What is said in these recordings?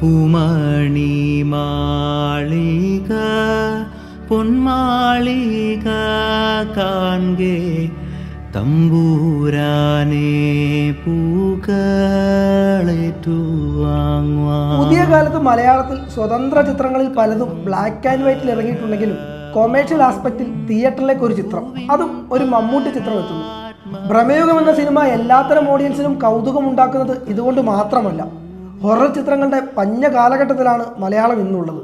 പൂമണി മാളിക പൊന്മാളിക കാൺകെ തമ്പൂരാനെ പുതിയ കാലത്ത് മലയാളത്തിൽ സ്വതന്ത്ര ചിത്രങ്ങളിൽ പലതും ബ്ലാക്ക് ആൻഡ് വൈറ്റിൽ ഇറങ്ങിയിട്ടുണ്ടെങ്കിലും കൊമേഴ്ഷ്യൽ ആസ്പെക്റ്റിൽ തിയേറ്ററിലേക്ക് ഒരു ചിത്രം അതും ഒരു മമ്മൂട്ടി ചിത്രം എത്തുന്നു ഭ്രമയുഗം എന്ന സിനിമ എല്ലാത്തരം ഓഡിയൻസിനും കൗതുകം ഉണ്ടാക്കുന്നത് ഇതുകൊണ്ട് മാത്രമല്ല. ഹൊറർ ചിത്രങ്ങളുടെ പഞ്ഞ കാലഘട്ടത്തിലാണ് മലയാളം ഇന്നുള്ളത്.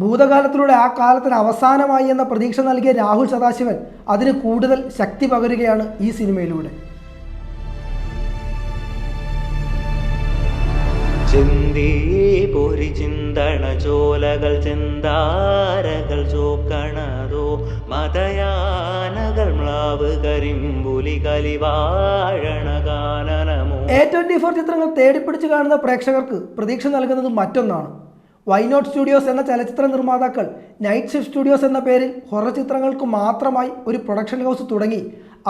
ഭൂതകാലത്തിലൂടെ ആ കാലത്തിന് അവസാനമായി എന്ന പ്രതീക്ഷ നൽകിയ രാഹുൽ സദാശിവൻ അതിന് കൂടുതൽ ശക്തി പകരുകയാണ് ഈ സിനിമയിലൂടെ. ചിന്തി ചിന്താരകൾ ചോക്കണതോ മതയാനകൾ മ്ലാവ് കരിമ്പുലി കലിവാഴണ കാനനമോ എ ട്വന്റി ഫോർ ചിത്രങ്ങൾ തേടിപ്പിടിച്ച് കാണുന്ന പ്രേക്ഷകർക്ക് പ്രതീക്ഷ നൽകുന്നത് മറ്റൊന്നാണ്. വൈനോട്ട് സ്റ്റുഡിയോസ് എന്ന ചലച്ചിത്ര നിർമ്മാതാക്കൾ നൈറ്റ് ഷിഫ്റ്റ് സ്റ്റുഡിയോസ് എന്ന പേരിൽ ഹൊറർ ചിത്രങ്ങൾക്ക് മാത്രമായി ഒരു പ്രൊഡക്ഷൻ ഹൗസ് തുടങ്ങി.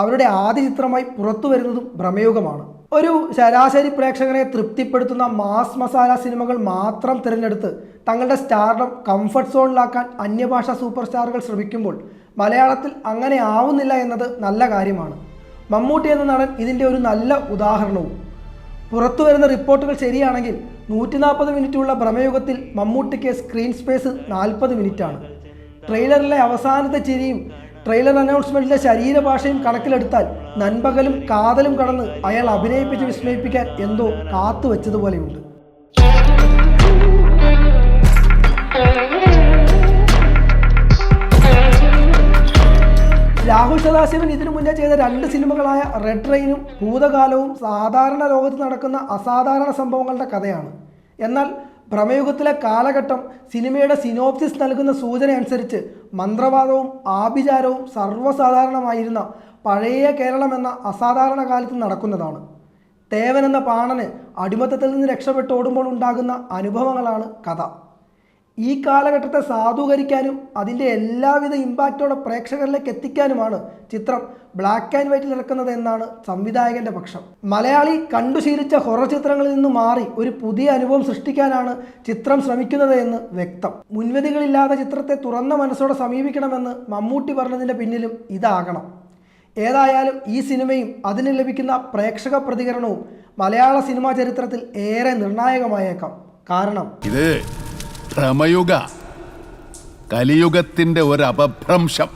അവരുടെ ആദ്യ ചിത്രമായി പുറത്തു വരുന്നതും ഭ്രമയുഗമാണ്. ഒരു ശരാശരി പ്രേക്ഷകനെ തൃപ്തിപ്പെടുത്തുന്ന മാസ് മസാല സിനിമകൾ മാത്രം തിരഞ്ഞെടുത്ത് തങ്ങളുടെ സ്റ്റാർഡം കംഫർട്ട് സോണിലാക്കാൻ അന്യഭാഷാ സൂപ്പർ സ്റ്റാറുകൾ ശ്രമിക്കുമ്പോൾ മലയാളത്തിൽ അങ്ങനെ ആവുന്നില്ല എന്നത് നല്ല കാര്യമാണ്. മമ്മൂട്ടി എന്ന നടൻ ഇതിന്റെ ഒരു നല്ല ഉദാഹരണവും. പുറത്തു വരുന്ന റിപ്പോർട്ടുകൾ ശരിയാണെങ്കിൽ നൂറ്റി നാൽപ്പത് മിനിറ്റുള്ള ഭ്രമയുഗത്തിൽ മമ്മൂട്ടിക്ക് സ്ക്രീൻ സ്പേസ് നാൽപ്പത് മിനിറ്റാണ്. ട്രെയിലറിലെ അവസാനത്തെ ചിരിയും ട്രെയിലർ അനൗൺസ്മെന്റിലെ ശരീരഭാഷയും കണക്കിലെടുത്താൽ നൻപകലും കാതലും കടന്ന് അയാൾ അഭിനയിപ്പിച്ച് വിസ്മയിപ്പിക്കാൻ എന്തോ കാത്തു രാഹുൽ സദാശിവൻ ഇതിനു മുന്നേ ചെയ്ത രണ്ട് സിനിമകളായ റെഡ് റെയിനും ഭൂതകാലവും സാധാരണ ലോകത്ത് നടക്കുന്ന അസാധാരണ സംഭവങ്ങളുടെ കഥയാണ്. എന്നാൽ ഭ്രമയുഗത്തിലെ കാലഘട്ടം സിനിമയുടെ സിനോപ്സിസ് നൽകുന്ന സൂചന അനുസരിച്ച് മന്ത്രവാദവും ആഭിചാരവും സർവസാധാരണമായിരുന്ന പഴയ കേരളം എന്ന അസാധാരണ കാലത്ത് നടക്കുന്നതാണ്. തേവൻ എന്ന പാണന് അടിമത്തത്തിൽ നിന്ന് രക്ഷപ്പെട്ട് ഓടുമ്പോൾ ഉണ്ടാകുന്ന അനുഭവങ്ങളാണ് കഥ. ഈ കാലഘട്ടത്തെ സാധൂകരിക്കാനും അതിന്റെ എല്ലാവിധ ഇമ്പാക്റ്റോടെ പ്രേക്ഷകരിലേക്ക് എത്തിക്കാനുമാണ് ചിത്രം ബ്ലാക്ക് ആൻഡ് വൈറ്റിൽ ഇറക്കുന്നത് എന്നാണ് സംവിധായകന്റെ പക്ഷം. മലയാളി കണ്ടുശീലിച്ച ഹൊറർ ചിത്രങ്ങളിൽ നിന്ന് മാറി ഒരു പുതിയ അനുഭവം സൃഷ്ടിക്കാനാണ് ചിത്രം ശ്രമിക്കുന്നത് എന്ന് വ്യക്തം. മുൻവിധികളില്ലാതെ ചിത്രത്തെ തുറന്ന മനസ്സോടെ സമീപിക്കണമെന്ന് മമ്മൂട്ടി പറഞ്ഞതിന്റെ പിന്നിലും ഇതാകണം. ഏതായാലും ഈ സിനിമയും അതിന് ലഭിക്കുന്ന പ്രേക്ഷക പ്രതികരണവും മലയാള സിനിമാ ചരിത്രത്തിൽ ഏറെ നിർണായകമായേക്കാം. കാരണം ഇത് ഭ്രമയുഗ കലിയുഗത്തിന്റെ ഒരു അപഭ്രംശം.